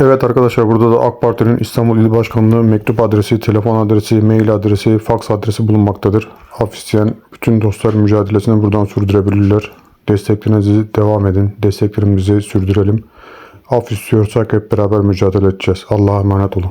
Evet arkadaşlar burada da AK Parti'nin İstanbul İl Başkanlığı mektup adresi, telefon adresi, mail adresi, fax adresi bulunmaktadır. Af bütün dostlar mücadelesini buradan sürdürebilirler. Desteklerinizi devam edin. Desteklerimizi sürdürelim. Af istiyorsak hep beraber mücadele edeceğiz. Allah'a emanet olun.